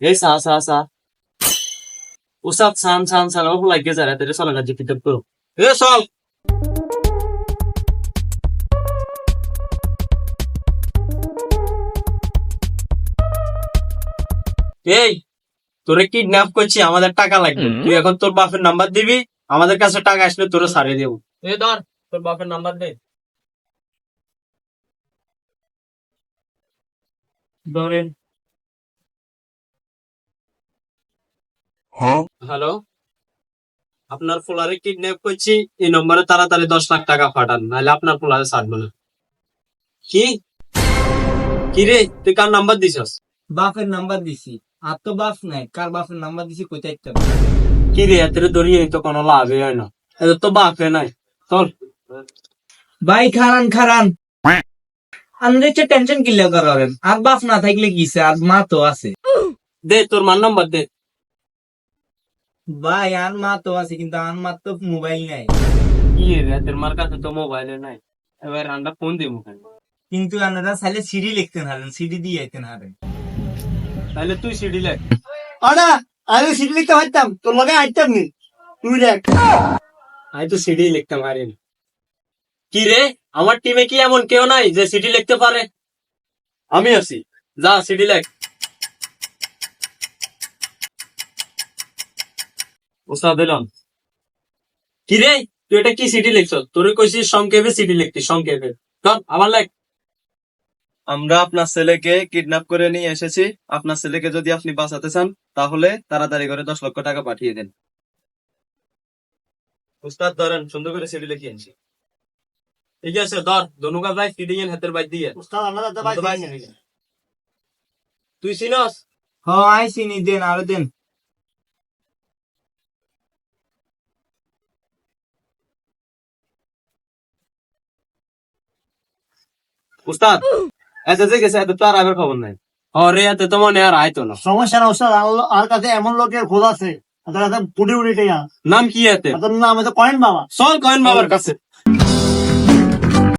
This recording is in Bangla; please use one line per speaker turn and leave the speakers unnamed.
এই সা সা সা উসাদ সান সান সান ও লাগে যারা তেরে সালা গাজি কিতাব করো এ চল এই তোরে কিডন্যাপ করছি আমাদের টাকা লাগবে। তুই এখন তোর বাপের নাম্বার দিবি আমাদের কাছে টাকা আসলে তোরে সারিয়ে দেবো। এ ধর তোর বাপের নাম্বার দে। ধরেন হ্যালো? আপনার ফোলারে কিডন্যাপ করছি এই নম্বরে তাড়াতাড়ি দশ লাখ টাকা পাঠান নাহলে আপনার ফোলারে ছাড়বো না। কি? কি রে তুই কার নাম্বার দিছস?
বাপের নাম্বার দিছি। আর তো বাপ নাই কার বাপের নাম্বার দিছি কোথায়
কি রে এত দড়িয়ে তো কোনো লাভই হয় না। এত তো বাপে নাই। চল।
ভাই খারান খারান। আমাদের হচ্ছে টেনশন কিল্লা করেন আর বাপ না থাকলে কিসে আর মা তো আছে।
দে তোর মার নাম্বার দে।
ভাই আর মা তো আছে কিন্তু আর মা তো মোবাইল নাই।
কি রে তোর মার কাছে তো মোবাইলে নাই। এবার আমরা ফোন দিব
কিন্তু আপনারা চাইলে সিডি লিখতে হারেন সিডি দিয়ে যেতেন হারেন।
তাহলে তুই সিডি লেখ।
আরে আমি সিট লিখতে পারতাম তোর লগে আইতাম নি। তুই দেখ।
আমি তো সিডি লিখতে পারি কি রে আমার টিমে কি এমন কেউ নাই যে সিডি লিখতে পারে? আমি আছি। যা সিডি লেখ। দিলাম কি রে তুই এটা কি সিটি লিখছ তোর কইছিস সংক্ষেপে সিডি লিখতি সংক্ষেপে। চল আবার লেখ।
আমরা আপনার ছেলেকে কিডন্যাপ করে নিয়ে এসেছি। আপনার ছেলেকে যদি আপনি বাঁচাতে চান তাহলে তাড়াতাড়ি করে দশ লক্ষ টাকা পাঠিয়ে দেন।
উস্তাদ ধরেন সুন্দর করে সিটি লিখে আনছি। ঠিক আছে ধর দনুকা ভাই সিডি এন হাতের বাইর দিয়ে।
উস্তাদ আমরা দাদা ভাই
তুই চিনস?
হ আই চিনি দেন আরও দেন।
উস্তাদ এত যে গেছে এত তো আর আবার খবর নাই।
অরে এতে তো মনে আর আইতো না।
সমস্যা না উস্তাদ আর- কাছে এমন লোকের খোঁজ আছে পুটি উঠে
নাম কি এতে?
নাম হচ্ছে কয়েন বাবা
সব কয়েন বাবার কাছে।